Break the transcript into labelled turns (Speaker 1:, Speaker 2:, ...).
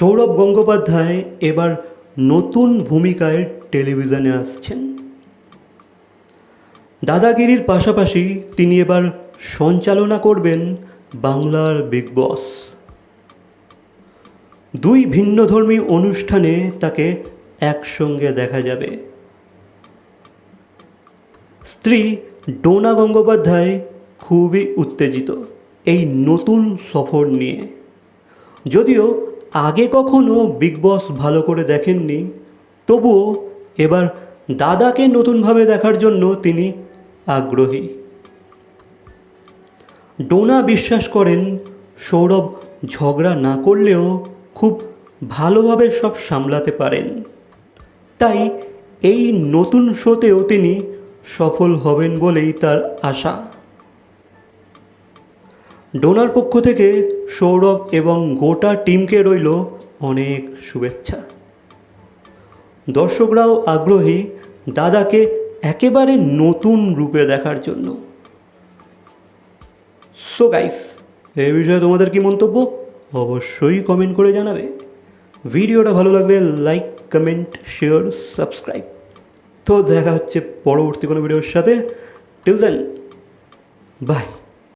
Speaker 1: সৌরভ গঙ্গোপাধ্যায় এবার নতুন ভূমিকায় টেলিভিশনে আসছেন। দাদাগিরির পাশাপাশি তিনি এবার সঞ্চালনা করবেন বাংলার বিগ বস। দুই ভিন্নধর্মী অনুষ্ঠানে তাকে একসঙ্গে দেখা যাবে। স্ত্রী ডোনা গঙ্গোপাধ্যায় খুবই উত্তেজিত এই নতুন সফর নিয়ে। যদিও আগে কখনো বিগ বস ভালো করে দেখেননি, তবুও এবার দাদাকে নতুনভাবে দেখার জন্য তিনি আগ্রহী। ডোনা বিশ্বাস করেন, সৌরভ ঝগড়া না করলেও খুব ভালোভাবে সব সামলাতে পারেন। তাই এই নতুন শোতেও তিনি সফল হবেন বলেই তার আশা। ডোনার পক্ষ থেকে সৌরভ এবং গোটা টিমকে রইল অনেক শুভেচ্ছা। দর্শকরাও আগ্রহী দাদাকে একেবারে নতুন রূপে দেখার জন্য। সো গাইস এ বিষয়ে তোমাদের কি মন্তব্য? অবশ্যই কমেন্ট করে জানাবে। ভিডিওটা ভালো লাগলে লাইক কমেন্ট শেয়ার সাবস্ক্রাইব তো দেখা হচ্ছে পরবর্তী কোনো ভিডিওর সাথে। Till then by